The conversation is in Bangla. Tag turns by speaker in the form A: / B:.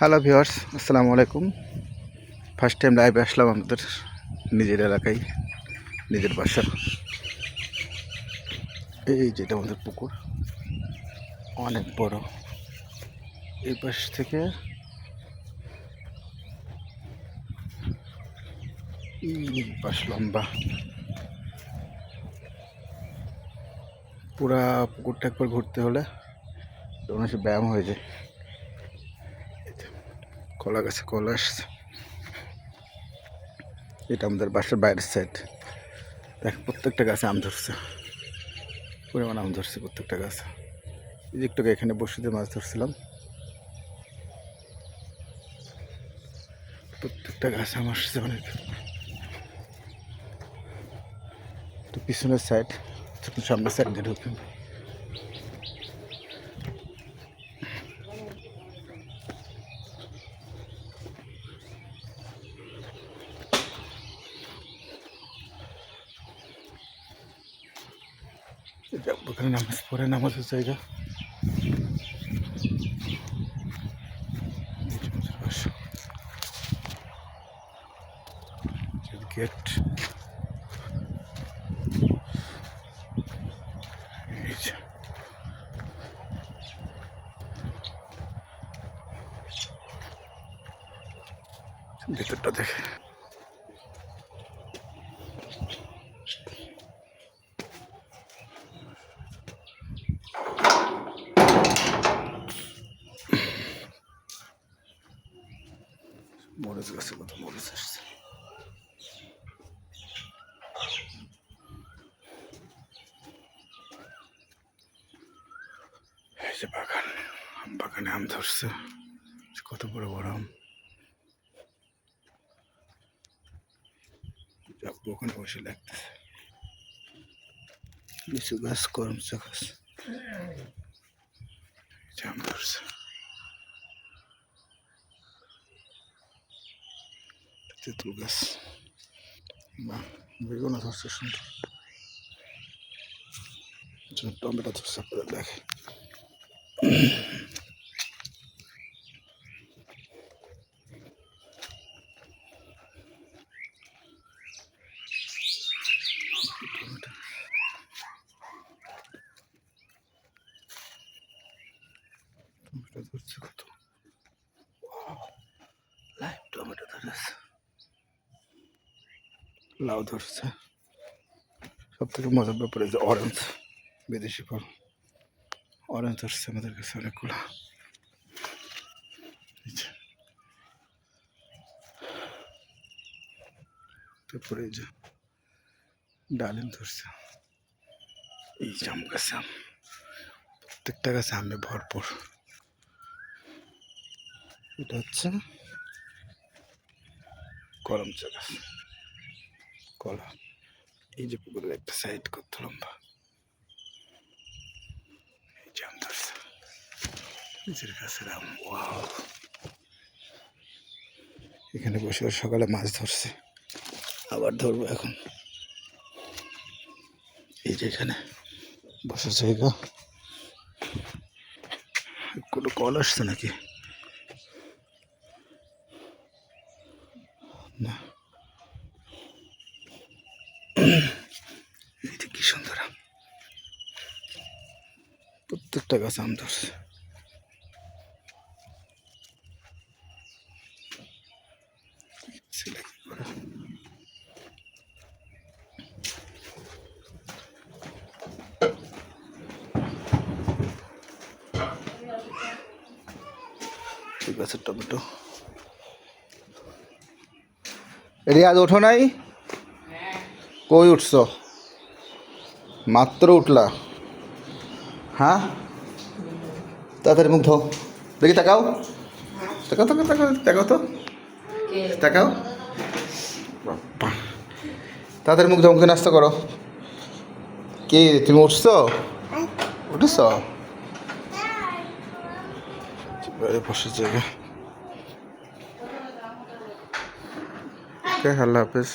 A: হ্যালো ভিওয়ার্স আসসালামু আলাইকুম ফার্স্ট টাইম লাইভে আসলাম আমাদের নিজের এলাকায়, নিজের বাসা এই যেটা আমাদের পুকুর। অনেক বড়। এই পাশ থেকে পাশ লম্বা। পুরা পুকুরটা একবার ঘুরতে হলে তখন এসে ব্যায়াম হয়ে যায়। কলা গাছে কলা আসছে। এটা আমাদের বাসার বাইরের সাইড দেখ, প্রত্যেকটা গাছে আম ধরছে। পরিমাণ আম ধরছে প্রত্যেকটা গাছে। এই আগে এখানে বসিতে মাছ ধরছিলাম। প্রত্যেকটা গাছে আম আসছে অনেক। তো পিছনের সাইড সামনের সাইড দিয়ে ঢুকবেন এটা ওখানে নামাজ পড়ে নামাজের জায়গা গেট এই যে ভেতরটা দেখে মরিচ গাছে কত মরিচ আসছে। এই যে বাগান বাগানে আম ধরছে। কত বড় বড় আম। ওখানে বসে লাগতেছে। লিচু গাছ করমচা গাছ। আম ধরছে তেঁতুল গাছ। বা বেগুনও ধরছে সুন্দর আচ্ছা, টমেটো ধরছে আপনারা দেখে টমেটো লাইভ ধরেছে লাউ ধরছে সব থেকে মজার ব্যাপারে অরেঞ্জ বিদেশি ফল। অরেঞ্জ আমাদের কাছে অনেকগুলো তারপরে যে, ডালিম ধরছে এই প্রত্যেকটা গাছে ভরপুর। এটা হচ্ছে করমচা গাছ কলা। এই যে পুকুরের একটা সাইড কত লম্বা। এই নিজের এখানে বসে সকালে মাছ ধরছে। আবার ধরবো এখন। এই যে এখানে বসার জায়গা। কোনো কল আসছে নাকি? না। কি সুন্দর আম? প্রত্যেকটা গাছ আম ধরছে। গাছের টমেটো। রিয়াজ ওঠো নাই? কই উঠছ? মাত্র উঠলা। হ্যাঁ? তাড়াতাড়ি মুখ ধো। দেখি তাকাও। তাকাও তাকাও তাকাও তাকাও তো। তাকাও। তাড়াতাড়ি মুখ ধো মুখে নাস্তা করো। কি তুমি উঠছ? উঠেছ? বসে জায়গা ওকে আল্লাহ হাফেজ